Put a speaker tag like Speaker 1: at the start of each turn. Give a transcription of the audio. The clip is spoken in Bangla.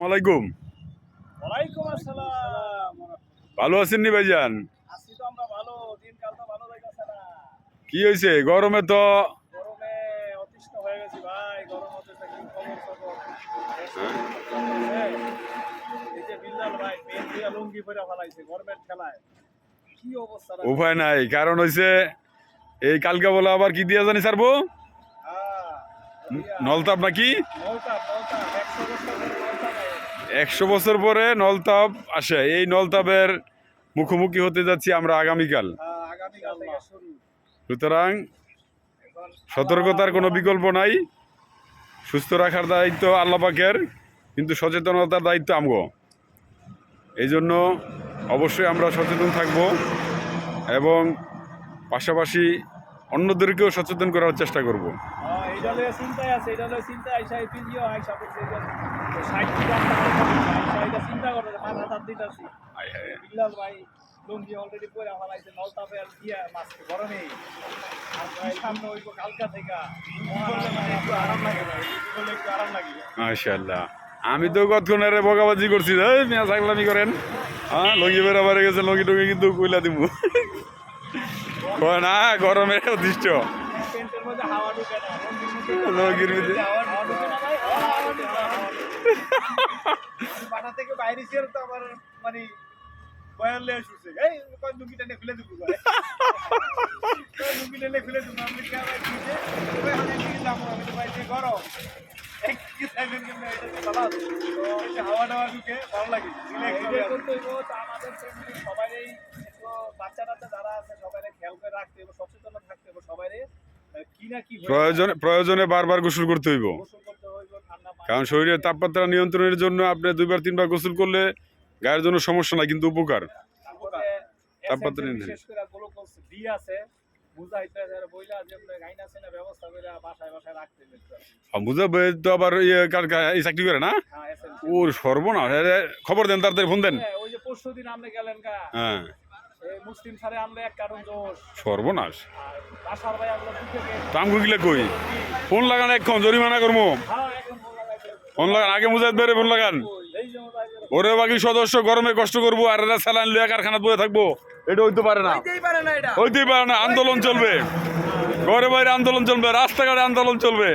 Speaker 1: ওয়ালাইকুম
Speaker 2: ওয়ালাইকুম আসসালাম।
Speaker 1: ভালো আছেন নি ভাইজান?
Speaker 2: আছি তো আমরা ভালো দিনকাল তো ভালো যাইতেছে না।
Speaker 1: কি হয়েছে গরমে তো
Speaker 2: গরমে অতিষ্ঠ হয়ে গেছি ভাই গরম হতেছে কি খবর খবর এই যে বিল্লাল ভাই পেন দিয়া লুঙ্গি পরে ফেলাইছে গরমের খেলায় কি অবস্থা
Speaker 1: উপায় নাই কারণ হয়েছে এই কালকে বলে আবার কি দিয়া জানি সারবো
Speaker 2: হ্যাঁ,
Speaker 1: নলতাপ নাকি?
Speaker 2: নলতাপ, নলতাপ, 100 বছর নলতাপ।
Speaker 1: একশো বছর পরে নলতাপ আসে। এই নলতাপের মুখোমুখি হতে যাচ্ছি আমরা আগামীকাল। সুতরাং সতর্কতার কোনো বিকল্প নাই। সুস্থ রাখার দায়িত্ব আল্লাপাকের কিন্তু সচেতনতার দায়িত্ব আমগো। এই জন্য অবশ্যই আমরা সচেতন থাকব এবং পাশাপাশি অন্যদেরকেও সচেতন করার চেষ্টা করব।
Speaker 2: এইটা লইয়া চিন্তায় আছে, এইটা লইয়া চিন্তায় আইসা এই ফিজিও আইসা করছে, ষাট টাকা আইসা এটা চিন্তা করে মাথা হাত দিতাছি। বিল্লাল ভাই লুঙ্গি already পইরা ফেলাইছে, নলতাপে আর দিয়া মাছকে গরমে। আর ভাই সামনে হইব কালকা থেকে। করলে একটু আরাম লাগে ভাই, একটু আরাম লাগে।
Speaker 1: মাশাল্লাহ আমি তো কতক্ষণ আরে বকাবাজি করছি এই মিয়া ছাগলামি করেন হ্যাঁ লঙ্গি বেড়া বাড়ে গেছে লঙ্গি টঙ্গি কিন্তু কইলা দিব না গরমের অদৃষ্ট
Speaker 2: প্যান্টের মধ্যে হাওয়া ঢুকে না, লঙ্গির
Speaker 1: ভিতরে
Speaker 2: হাওয়া ঢুকে না ভাই? হাওয়া ঢুকে না। বাসা থেকে বাইরে ছিল তো আমার মানে বয়ান লে এই কোন লুঙ্গি টেনে খুলে দিব ভাই কোন লুঙ্গি টেনে খুলে আমি কে ভাই দিতে ওই আমি কি যাব আমি ভাই যে গরম। এক কি সাইবেন কেমনে এটা তো তো হাওয়া ঢুকে ভালো লাগে। রিল্যাক্স হবে করতে হইব তো আমাদের ফ্যামিলি সবারই
Speaker 1: প্রয়োজনে প্রয়োজনে বারবার গোসল করতে হইব। কারণ শরীরের তাপমাত্রা নিয়ন্ত্রণের জন্য আপনি দুইবার তিনবার গোসল করলে গায়ের জন্য সমস্যা নাই কিন্তু উপকার। তাপমাত্রা তো আবার ইয়ে এই চাকরি করে না?
Speaker 2: হ্যাঁ
Speaker 1: ওর সর্বনাশ। খবর দেন তাড়াতাড়ি ফোন দেন। হ্যাঁ।
Speaker 2: মুসলিম সারে আমরা এক কারণ দোষ
Speaker 1: সর্বনাশ।
Speaker 2: আর বাসার ভাই
Speaker 1: গিলে কই? ফোন লাগান এখন জরিমানা করব
Speaker 2: হ্যাঁ
Speaker 1: ফোন লাগান আগে মুজাদ বেড়ে ফোন লাগান। ওরে বাকি সদস্য গরমে কষ্ট করব আর এরা স্যালাইন লইয়া কারখানা বয়ে থাকব। এটা হইতে পারে না।
Speaker 2: হইতেই পারে না এটা।
Speaker 1: হইতেই পারে না আন্দোলন চলবে। ঘরে বাইরে আন্দোলন চলবে রাস্তাঘাটে আন্দোলন চলবে।